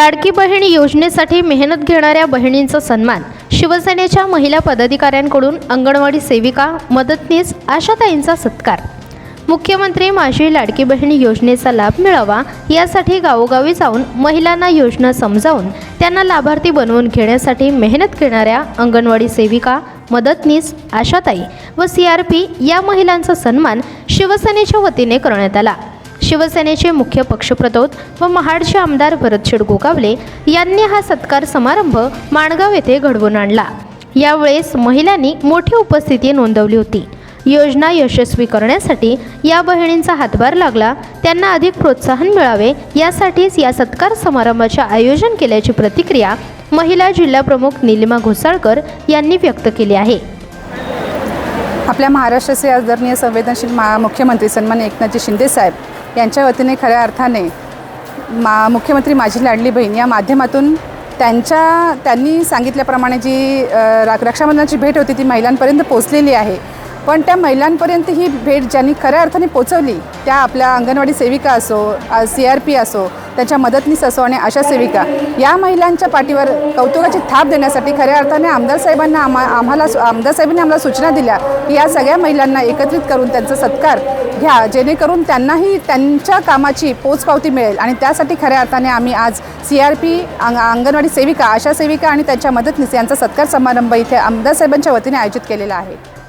लाडकी बहीण योजनेसाठी मेहनत घेणाऱ्या बहिणींचा सन्मान शिवसेनेच्या महिला पदाधिकाऱ्यांकडून अंगणवाडी सेविका मदतनीस आशाताईंचा सत्कार. मुख्यमंत्री माझी लाडकी बहीण योजनेचा लाभ मिळावा यासाठी गावोगावी जाऊन महिलांना योजना समजावून त्यांना लाभार्थी बनवून घेण्यासाठी मेहनत घेणाऱ्या अंगणवाडी सेविका मदतनीस आशाताई व सी आर पी या महिलांचा सन्मान शिवसेनेच्या वतीने करण्यात आला. शिवसेनेचे मुख्य पक्षप्रतोद व महाडचे आमदार भरत गोगावले यांनी हा सत्कार समारंभ माणगाव येथे घडवून आणला. यावेळेस महिलांनी मोठी उपस्थिती नोंदवली होती. योजना यशस्वी करण्यासाठी या बहिणींचा हातभार लागला त्यांना अधिक प्रोत्साहन मिळावे यासाठीच या सत्कार समारंभाचे आयोजन केल्याची प्रतिक्रिया महिला जिल्हाप्रमुख निलिमा घोसाळकर यांनी व्यक्त केली आहे. आपल्या महाराष्ट्राचे आदरणीय संवेदनशील मा मुख्यमंत्री सन्मान एकनाथजी शिंदेसाहेब यांच्या वतीने खऱ्या अर्थाने मा मुख्यमंत्री माझी लाडली बहीण या माध्यमातून त्यांच्या त्यांनी सांगितल्याप्रमाणे जी रा रक्षाबंधनाची भेट होती ती महिलांपर्यंत पोचलेली आहे. पण त्या महिलांपर्यंत ही भेट ज्यांनी खऱ्या अर्थाने पोचवली त्या आपल्या अंगणवाडी सेविका असो सी आर पी असो त्याच्या मदतनीस असो आणि आशा सेविका या महिलांच्या पाठीवर कौतुकाची थाप देण्यासाठी खऱ्या अर्थाने आमदार साहेबांना आम्हा आम्हाला आमदार साहेबांनी आम्हाला सूचना दिल्या की या सगळ्या महिलांना एकत्रित करून त्यांचा सत्कार घ्या जेणेकरून त्यांनाही त्यांच्या कामाची पोचपावती मिळेल आणि त्यासाठी खऱ्या अर्थाने आम्ही आज सी आर पी अंग अंगणवाडी सेविका आशा सेविका आणि त्यांच्या मदतनीस यांचा सत्कार समारंभ इथे आमदार साहेबांच्या वतीने आयोजित केलेला आहे.